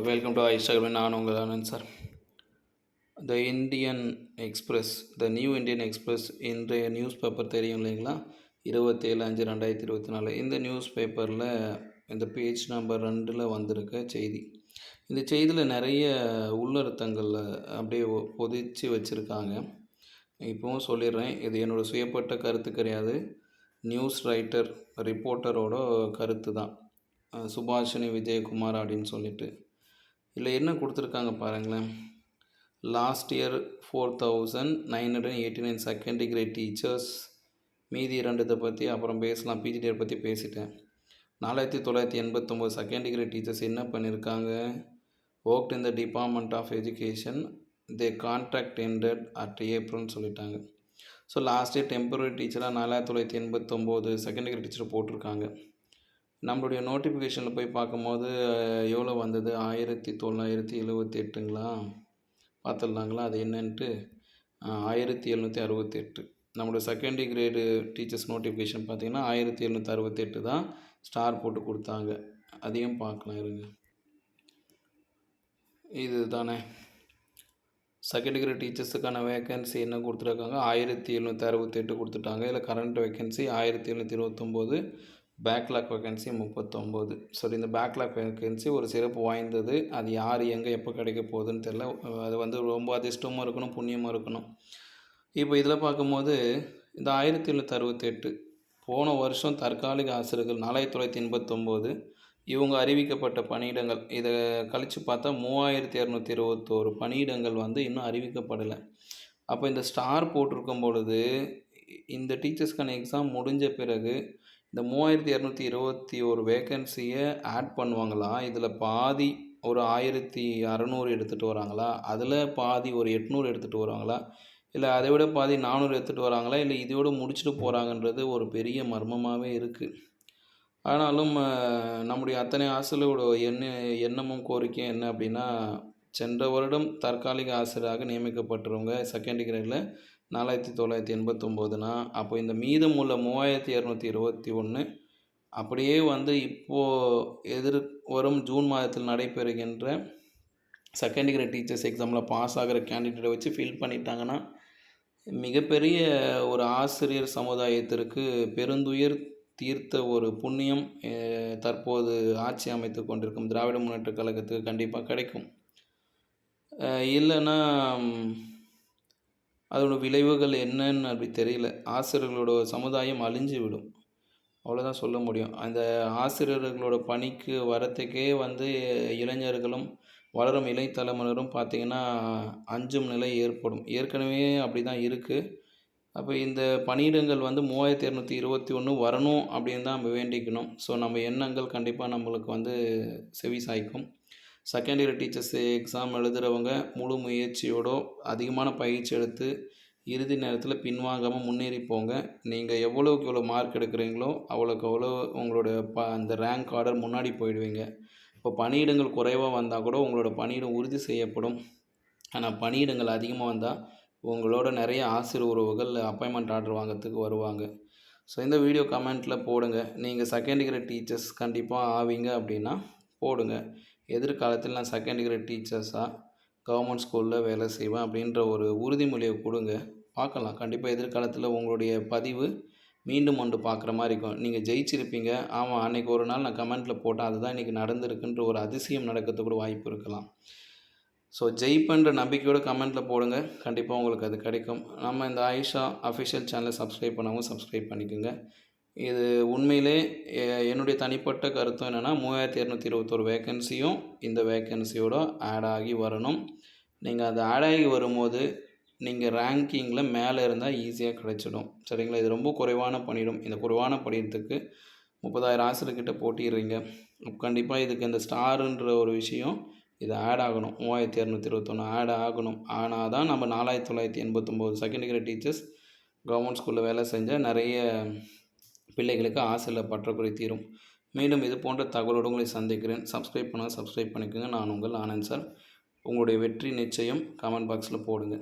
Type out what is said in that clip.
Welcome to Instagram நான் உங்கள் Anand sir. The Indian Express the New Indian Express இன்றைய news paper தெரியும் இல்லைங்களா? இருபத்தேழு அஞ்சு ரெண்டாயிரத்தி இருபத்தி நாலு இந்த நியூஸ் பேப்பரில் இந்த பேஜ் நம்பர் ரெண்டில் வந்திருக்க செய்தி. இந்த செய்தியில் நிறைய உள்ளர்த்தங்கள் அப்படியே ஒ- பொதிச்சு வச்சுருக்காங்க. இப்போவும் சொல்லிடுறேன். இது என்னோடய சுயப்பட்ட கருத்து கிடையாது. நியூஸ் ரைட்டர் ரிப்போர்ட்டரோட கருத்து தான் சுபாஷினி விஜயகுமார் அப்படின்னு சொல்லிட்டு. இதில் என்ன கொடுத்துருக்காங்க பாருங்களேன். Last year four thousand nine hundred eighty nine second grade teachers மீதி இரண்டுத்தை பற்றி அப்புறம் பேசலாம். பிஜிடிஆர் பற்றி பேசிட்டேன். நாலாயிரத்தி தொள்ளாயிரத்தி எண்பத்தொம்போது செகண்ட் டிகிரி டீச்சர்ஸ் என்ன பண்ணியிருக்காங்க worked in the department of education they contract ended at ஏப்ரல்னு சொல்லிட்டாங்க. ஸோ லாஸ்ட் இயர் டெம்பரரி டீச்சராக நாலாயிரத்தி தொள்ளாயிரத்தி எண்பத்தொம்போது செகண்ட் டிகிரி டீச்சர் போட்டிருக்காங்க. நம்மளுடைய நோட்டிஃபிகேஷனில் போய் பார்க்கும்போது எவ்வளோ வந்தது? ஆயிரத்தி தொள்ளாயிரத்தி எழுபத்தி எட்டுங்களா பார்த்துடலாங்களா? அது என்னன்ட்டு ஆயிரத்தி எழுநூற்றி அறுபத்தி எட்டு நம்மளுடைய செகண்டரி கிரேடு டீச்சர்ஸ் நோட்டிஃபிகேஷன் பார்த்தீங்கன்னா ஆயிரத்தி எழுநூற்றி அறுபத்தெட்டு தான் ஸ்டார் போட்டு கொடுத்தாங்க. அதையும் பார்க்கலாம் இருங்க. இது தானே செகண்ட் கிரேட் டீச்சர்ஸுக்கான வேகன்சி என்ன கொடுத்துருக்காங்க? ஆயிரத்தி எழுநூற்றி அறுபத்தெட்டு கொடுத்துட்டாங்க. இதில் கரண்ட் வேகன்சி ஆயிரத்தி எழுநூற்றி இருபத்தொம்போது பேக்லாக் வேகன்சி முப்பத்தொம்போது. சரி இந்த பேக்லாக் வேகன்சி ஒரு சிறப்பு வாய்ந்தது. அது யார் எங்கே எப்போ கிடைக்க போகுதுன்னு தெரில அது வந்து ரொம்ப அதிர்ஷ்டமும் இருக்கணும் புண்ணியமும் இருக்கணும். இப்போ இதில் பார்க்கும்போது இந்த ஆயிரத்தி எழுநூற்றி அறுபத்தெட்டு போன வருஷம் தற்காலிக ஆசிரியர்கள் நாலாயிரத்தி தொள்ளாயிரத்தி எண்பத்தொம்போது இவங்க அறிவிக்கப்பட்ட பணியிடங்கள் இதை கழித்து பார்த்தா மூவாயிரத்தி இரநூத்தி இருபத்தோரு பணியிடங்கள் வந்து இன்னும் அறிவிக்கப்படலை. அப்போ இந்த ஸ்டார் போட்டிருக்கும் பொழுது இந்த டீச்சர்ஸ்க்கான எக்ஸாம் முடிஞ்ச பிறகு இந்த மூவாயிரத்தி இரநூத்தி இருபத்தி ஒரு வேக்கன்சியை ஆட் பண்ணுவாங்களா? இதில் பாதி ஒரு ஆயிரத்தி அறநூறு எடுத்துகிட்டு வராங்களா? அதில் பாதி ஒரு எட்நூறு எடுத்துகிட்டு வராங்களா? இல்லை அதை விட பாதி நானூறு எடுத்துகிட்டு வராங்களா? இல்லை இதோடு முடிச்சுட்டு போகிறாங்கன்றது ஒரு பெரிய மர்மமாகவே இருக்குது ஆனாலும் நம்முடைய அத்தனை ஆசிரியரோட எண்ண எண்ணமும் கோரிக்கையும் என்ன அப்படின்னா சென்ற வருடம் தற்காலிக ஆசிரியராக நியமிக்கப்பட்டவங்க செகண்ட் கிரேடில் நாலாயிரத்தி தொள்ளாயிரத்தி எண்பத்தொம்போதுனா அப்போ இந்த மீதம் உள்ள மூவாயிரத்தி இரநூத்தி இருபத்தி ஒன்று அப்படியே வந்து இப்போது எதிர் வரும் ஜூன் மாதத்தில் நடைபெறுகின்ற செகண்ட் கிரேட் டீச்சர்ஸ் எக்ஸாமில் பாஸ் ஆகிற கேண்டிடேட்டை வச்சு ஃபில் பண்ணிட்டாங்கன்னா மிகப்பெரிய ஒரு ஆசிரியர் சமுதாயத்திற்கு பெருந்துயர் தீர்த்த ஒரு புண்ணியம் தற்போது ஆட்சி அமைத்து கொண்டிருக்கும் திராவிட முன்னேற்றக் கழகத்துக்கு கண்டிப்பாக கிடைக்கும். இல்லைன்னா அதோட விளைவுகள் என்னன்னு அப்படி தெரியல. ஆசிரியர்களோட சமுதாயம் அழிஞ்சு விடும். அவ்வளோதான் சொல்ல முடியும். அந்த ஆசிரியர்களோட பணிக்கு வரத்துக்கே வந்து இளைஞர்களும் வளரும் இளைத்தலைமுறையினரும் பார்த்திங்கன்னா அஞ்சும் நிலை ஏற்படும். ஏற்கனவே அப்படி தான் இருக்குது அப்போ இந்த பணியிடங்கள் வந்து மூவாயிரத்தி இரநூத்தி இருபத்தி ஒன்று வரணும் அப்படின்னு தான் நம்ம வேண்டிக்கணும். ஸோ நம்ம எண்ணங்கள் கண்டிப்பாக நம்மளுக்கு வந்து செவி சாய்க்கும் செகண்ட் இயர் டீச்சர்ஸ் எக்ஸாம் எழுதுகிறவங்க முழு முயற்சியோட அதிகமான பயிற்சி எடுத்து இறுதி நேரத்தில் பின்வாங்காமல் முன்னேறி போங்க. நீங்கள் எவ்வளோக்கு எவ்வளோ மார்க் எடுக்கிறீங்களோ அவ்வளோக்கு அவ்வளோ உங்களோட ப அந்த ரேங்க் ஆர்டர் முன்னாடி போயிடுவீங்க. இப்போ பணியிடங்கள் குறைவாக வந்தால் கூட உங்களோட பணியிடம் உறுதி செய்யப்படும். ஆனால் பணியிடங்கள் அதிகமாக வந்தால் உங்களோட நிறைய ஆசிரியர் உறவுகள் அப்பாயின்மெண்ட் ஆர்டர் வாங்குறதுக்கு வருவாங்க. ஸோ இந்த வீடியோ கமெண்ட்டில் போடுங்க. நீங்கள் செகண்ட் டிகிரி டீச்சர்ஸ் கண்டிப்பாக ஆவீங்க அப்படின்னா போடுங்க. எதிர்காலத்தில் நான் செகண்ட் டிகிரி டீச்சர்ஸாக கவர்மெண்ட் ஸ்கூலில் வேலை செய்வேன் அப்படின்ற ஒரு உறுதிமொழியை கொடுங்க. பார்க்கலாம். கண்டிப்பாக எதிர்காலத்தில் உங்களுடைய பதிவு மீண்டும் ஒன்று பார்க்குற மாதிரி இருக்கும். நீங்கள் ஜெயிச்சிருப்பீங்க. ஆமாம் அன்றைக்கி ஒரு நாள் நான் கமெண்ட்டில் போட்டேன். அதுதான் இன்றைக்கி நடந்திருக்குன்ற ஒரு அதிசயம் நடக்கிறதுக்கு கூட வாய்ப்பு இருக்கலாம். ஸோ ஜெயிப்புன்ற நம்பிக்கையோட கமெண்ட்டில் போடுங்க. கண்டிப்பாக உங்களுக்கு அது கிடைக்கும். நம்ம இந்த ஆயிஷா அஃபிஷியல் சேனலை சப்ஸ்கிரைப் பண்ணாமல் சப்ஸ்கிரைப் பண்ணிக்கோங்க. இது உண்மையிலே என்னுடைய தனிப்பட்ட கருத்தும் என்னென்னா மூவாயிரத்தி இரநூத்தி இருபத்தொரு வேக்கன்சியும் இந்த வேக்கன்சியோட ஆட் ஆகி வரணும். நீங்கள் அது ஆட் ஆகி வரும்போது நீங்கள் ரேங்கிங்கில் மேலே இருந்தால் ஈஸியாக கிடைச்சிடும். சரிங்களா? இது ரொம்ப குறைவான பணியிடும். இந்த குறைவான பணியிடத்துக்கு முப்பதாயிரம் ஆசிரியர்கிட்ட போட்டிடுறீங்க. கண்டிப்பாக இதுக்கு இந்த ஸ்டாருன்ற ஒரு விஷயம் இது ஆட் ஆகணும். மூவாயிரத்தி இரநூத்தி இருபத்தொன்று ஆட் ஆகணும். ஆனால் தான் நம்ம நாலாயிரத்தி தொள்ளாயிரத்தி எண்பத்தொம்போது செகண்ட் கிரேட் டீச்சர்ஸ் கவர்மெண்ட் ஸ்கூலில் வேலை செஞ்சால் நிறைய பிள்ளைகளுக்கு ஆசையில் பற்றாக்குறை தீரும். மேலும் இது போன்ற தகவலோடு உங்களை சந்திக்கிறேன். சப்ஸ்கிரைப் பண்ணால் சப்ஸ்கிரைப் பண்ணிக்கோங்க. நான் உங்கள் ஆனந்த் சார். உங்களுடைய வெற்றி நிச்சயம் கமெண்ட் பாக்ஸில் போடுங்க.